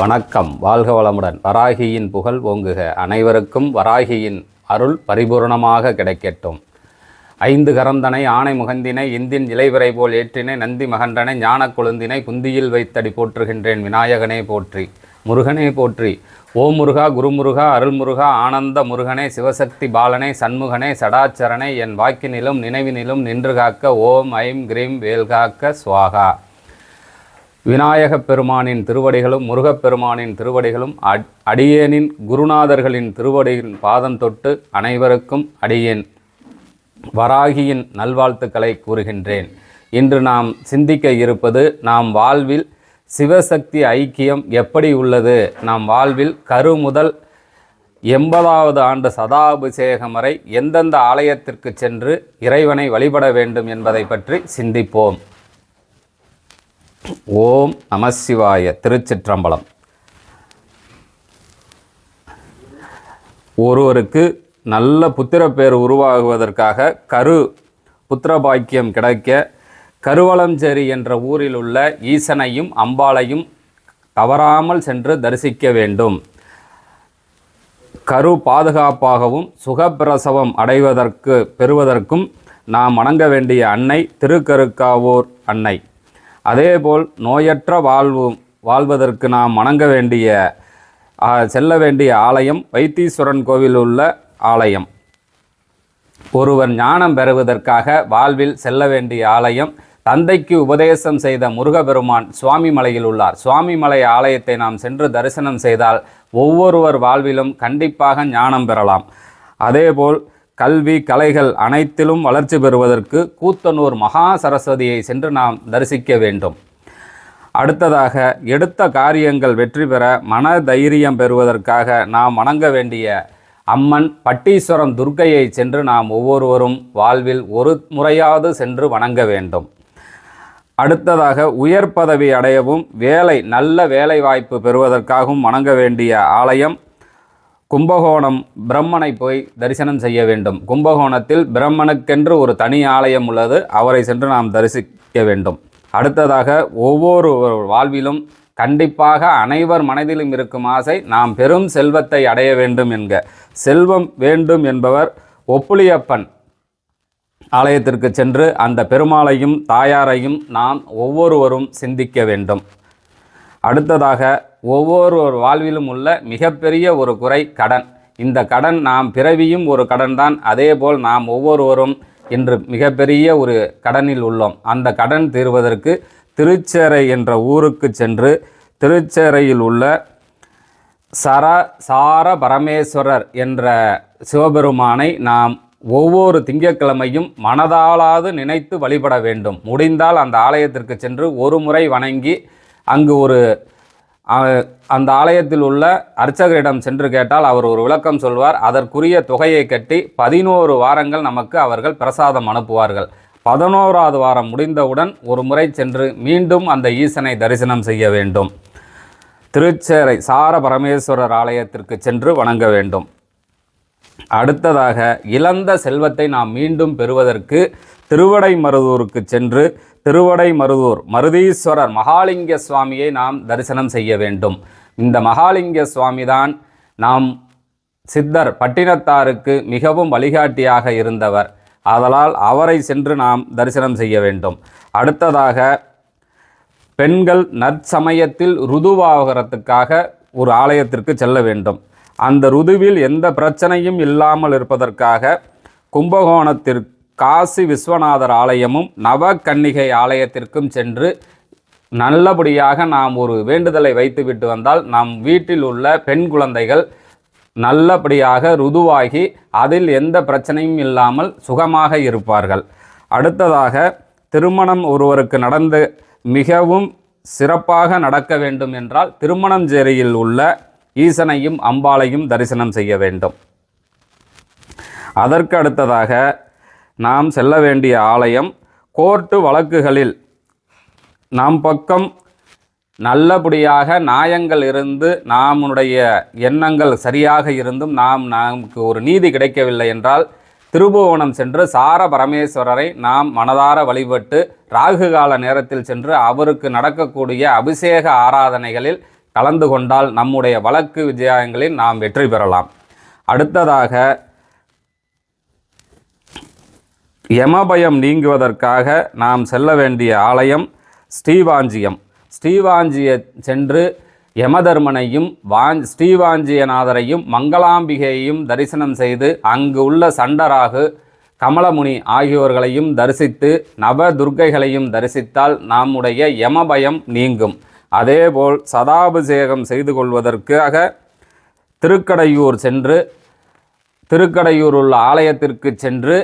வணக்கம். வாழ்க வளமுடன். வராகியின் புகழ் ஓங்குக. அனைவருக்கும் வராகியின் அருள் பரிபூரணமாக கிடைக்கட்டும். ஐந்து கரந்தனை ஆணை முகந்தினை இந்தின் இலைவிரை போல் ஏற்றினை நந்தி மகன்றனை ஞானக் கொழுந்தினை புந்தியில் வைத்தடி போற்றுகின்றேன் விநாயகனே போற்றி. முருகனே போற்றி. ஓ முருகா குருமுருகா அருள்முருகா ஆனந்த முருகனே சிவசக்தி பாலனே சண்முகனே சடாச்சரனை என் வாக்கினிலும் நினைவினிலும் நின்று காக்க ஓம் ஐம் கிரீம் வேல்காக்க சுவாகா. விநாயகப் பெருமானின் திருவடிகளும் முருகப்பெருமானின் திருவடிகளும் அட்- அடியேனின் குருநாதர்களின் திருவடியின் பாதம் தொட்டு அனைவருக்கும் அடியேன் வராகியின் நல்வாழ்த்துக்களை கூறுகின்றேன். இன்று நாம் சிந்திக்க இருப்பது நாம் வாழ்வில் சிவசக்தி ஐக்கியம் எப்படி உள்ளது? நாம் வாழ்வில் கரு முதல் எண்பதாவது ஆண்டு சதாபிஷேகம் வரை எந்தெந்த ஆலயத்திற்கு சென்று இறைவனை வழிபட வேண்டும் என்பதை பற்றி சிந்திப்போம். ஓம் நமசிவாய திருச்சிற்றம்பலம். ஒருவருக்கு நல்ல புத்திரப்பேர் உருவாகுவதற்காக கரு புத்திர பாக்கியம் கிடைக்க கருவளஞ்சேரி என்ற ஊரில் உள்ள ஈசனையும் அம்பாளையும் தவறாமல் சென்று தரிசிக்க வேண்டும். கரு பாதுகாப்பாகவும் சுகப்பிரசவம் அடைவதற்கு பெறுவதற்கும் நாம் வணங்க வேண்டிய அன்னை திருக்கருக்காவூர் அன்னை. அதேபோல் நோயற்ற வாழ்வு வாழ்வதற்கு நாம் வணங்க வேண்டிய செல்ல வேண்டிய ஆலயம் வைத்தீஸ்வரன் கோவில் உள்ள ஆலயம். ஒருவர் ஞானம் பெறுவதற்காக வாழ்வில் செல்ல வேண்டிய ஆலயம். தந்தைக்கு உபதேசம் செய்த முருகபெருமான் சுவாமி மலையில் உள்ளார். சுவாமி மலை ஆலயத்தை நாம் சென்று தரிசனம் செய்தால் ஒவ்வொருவர் வாழ்விலும் கண்டிப்பாக ஞானம் பெறலாம். அதேபோல் கல்வி கலைகள் அனைத்திலும் வளர்ச்சி பெறுவதற்கு கூத்தனூர் மகா சரஸ்வதியை சென்று நாம் தரிசிக்க வேண்டும். அடுத்ததாக எடுத்த காரியங்கள் வெற்றி பெற மன தைரியம் பெறுவதற்காக நாம் வணங்க வேண்டிய அம்மன் பட்டீஸ்வரம் துர்க்கையை சென்று நாம் ஒவ்வொருவரும் வாழ்வில் ஒரு முறையாவது சென்று வணங்க வேண்டும். அடுத்ததாக உயர் பதவி அடையவும் வேலை நல்ல வேலை வாய்ப்பு பெறுவதற்காகவும் வணங்க வேண்டிய ஆலயம் கும்பகோணம் பிரம்மனை போய் தரிசனம் செய்ய வேண்டும். கும்பகோணத்தில் பிரம்மனுக்கென்று ஒரு தனி ஆலயம் உள்ளது. அவரை சென்று நாம் தரிசிக்க வேண்டும். அடுத்ததாக ஒவ்வொரு வாழ்விலும் கண்டிப்பாக அனைவர் மனதிலும் இருக்கும் ஆசை நாம் பெரும் செல்வத்தை அடைய வேண்டும் என்க. செல்வம் வேண்டும் என்பவர் ஒப்புளியப்பன் ஆலயத்திற்கு சென்று அந்த பெருமாளையும் தாயாரையும் நாம் ஒவ்வொருவரும் சிந்திக்க வேண்டும். அடுத்ததாக ஒவ்வொருவர் வாழ்விலும் உள்ள மிகப்பெரிய ஒரு குறை கடன். இந்த கடன் நாம் பிறவியும் ஒரு கடன் தான் அதேபோல் நாம் ஒவ்வொருவரும் இன்று மிகப்பெரிய ஒரு கடனில் உள்ளோம். அந்த கடன் தீர்வதற்கு திருச்சேரை என்ற ஊருக்கு சென்று திருச்சேரையில் உள்ள சர சார பரமேஸ்வரர் என்ற சிவபெருமானை நாம் ஒவ்வொரு திங்கட்கிழமையும் மனதாலாது நினைத்து வழிபட வேண்டும். முடிந்தால் அந்த ஆலயத்திற்கு சென்று ஒரு முறை வணங்கி அங்கு ஒரு அந்த ஆலயத்தில் உள்ள அர்ச்சகரிடம் சென்று கேட்டால் அவர் ஒரு விளக்கம் சொல்வார். அதற்குரிய தொகையை கட்டி பதினோரு வாரங்கள் நமக்கு அவர்கள் பிரசாதம் அனுப்புவார்கள். பதினோராவது வாரம் முடிந்தவுடன் ஒரு முறை சென்று மீண்டும் அந்த ஈசனை தரிசனம் செய்ய வேண்டும். திருச்சேரை சார பரமேஸ்வரர் ஆலயத்திற்கு சென்று வணங்க வேண்டும். அடுத்ததாக இழந்த செல்வத்தை நாம் மீண்டும் பெறுவதற்கு திருவடை மருதூருக்கு சென்று திருவடை மருதூர் மருதீஸ்வரர் மகாலிங்க சுவாமியை நாம் தரிசனம் செய்ய வேண்டும். இந்த மகாலிங்க சுவாமி தான் நாம் சித்தர் பட்டினத்தாருக்கு மிகவும் வழிகாட்டியாக இருந்தவர். ஆதலால் அவரை சென்று நாம் தரிசனம் செய்ய வேண்டும். அடுத்ததாக பெண்கள் நற்சமயத்தில் ருதுவாகிறதுக்காக ஒரு ஆலயத்திற்கு செல்ல வேண்டும். அந்த ருதுவில் எந்த பிரச்சனையும் இல்லாமல் இருப்பதற்காக கும்பகோணத்திற்கு காசி விஸ்வநாதர் ஆலயமும் நவக்கன்னிகை ஆலயத்திற்கும் சென்று நல்லபடியாக நாம் ஒரு வேண்டுதலை வைத்துவிட்டு வந்தால் நம் வீட்டில் உள்ள பெண் குழந்தைகள் நல்லபடியாக ருதுவாகி அதில் எந்த பிரச்சனையும் இல்லாமல் சுகமாக இருப்பார்கள். அடுத்ததாக திருமணம் ஒருவருக்கு நடந்து மிகவும் சிறப்பாக நடக்க வேண்டும் என்றால் திருமணஞ்சேரியில் உள்ள ஈசனையும் அம்பாளையும் தரிசனம் செய்ய வேண்டும். அதற்கு அடுத்ததாக நாம் செல்ல வேண்டிய ஆலயம் கோர்ட்டு வழக்குகளில் நம் பக்கம் நல்லபடியாக நியாயங்கள் இருந்து நம்முடைய எண்ணங்கள் சரியாக இருந்தும் நாம் நமக்கு ஒரு நீதி கிடைக்கவில்லை என்றால் திருபுவனம் சென்று சார பரமேஸ்வரரை நாம் மனதார வழிபட்டு ராகு கால நேரத்தில் சென்று அவருக்கு நடக்கக்கூடிய அபிஷேக ஆராதனைகளில் கலந்து கொண்டால் நம்முடைய வழக்கு விஜயங்களில் நாம் வெற்றி பெறலாம். அடுத்ததாக யமபயம் நீங்குவதற்காக நாம் செல்ல வேண்டிய ஆலயம் ஸ்ரீவாஞ்சியம். ஸ்ரீவாஞ்சிய சென்று யமதர்மனையும் வாஞ் ஸ்ரீவாஞ்சியநாதரையும் மங்களாம்பிகையையும் தரிசனம் செய்து அங்கு உள்ள சண்டராகு கமலமுனி ஆகியோர்களையும் தரிசித்து நவ துர்க்கைகளையும் தரிசித்தால் நம்முடைய யமபயம் நீங்கும். அதேபோல் சதாபிஷேகம் செய்து கொள்வதற்காக திருக்கடையூர் சென்று திருக்கடையூர் உள்ள ஆலயத்திற்கு சென்று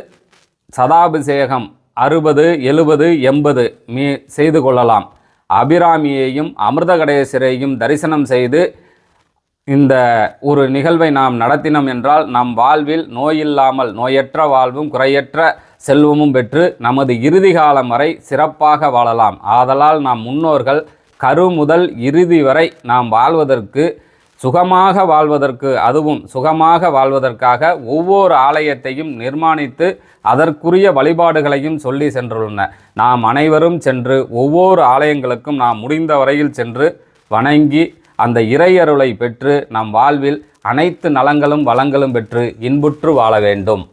சதாபிஷேகம் அறுபது எழுபது எண்பது மீ செய்து கொள்ளலாம். அபிராமியையும் அமிர்தகடேசரையும் தரிசனம் செய்து இந்த ஒரு நிகழ்வை நாம் நடத்தினோம் என்றால் நம் வாழ்வில் நோயில்லாமல் நோயற்ற வாழ்வும் குறையற்ற செல்வமும் பெற்று நமது இறுதி காலம் வரை சிறப்பாக வாழலாம். ஆதலால் நாம் முன்னோர்கள் கரு முதல் இறுதி வரை நாம் வாழ்வதற்கு சுகமாக வாழ்வதற்கு அதுவும் சுகமாக வாழ்வதற்காக ஒவ்வொரு ஆலயத்தையும் நிர்மாணித்து அதற்குரிய வழிபாடுகளையும் சொல்லி சென்றுள்ளன. நாம் அனைவரும் சென்று ஒவ்வொரு ஆலயங்களுக்கும் நாம் முடிந்த வரையில் சென்று வணங்கி அந்த இறையருளை பெற்று நம் வாழ்வில் அனைத்து நலங்களும் வளங்களும் பெற்று இன்புற்று வாழ வேண்டும்.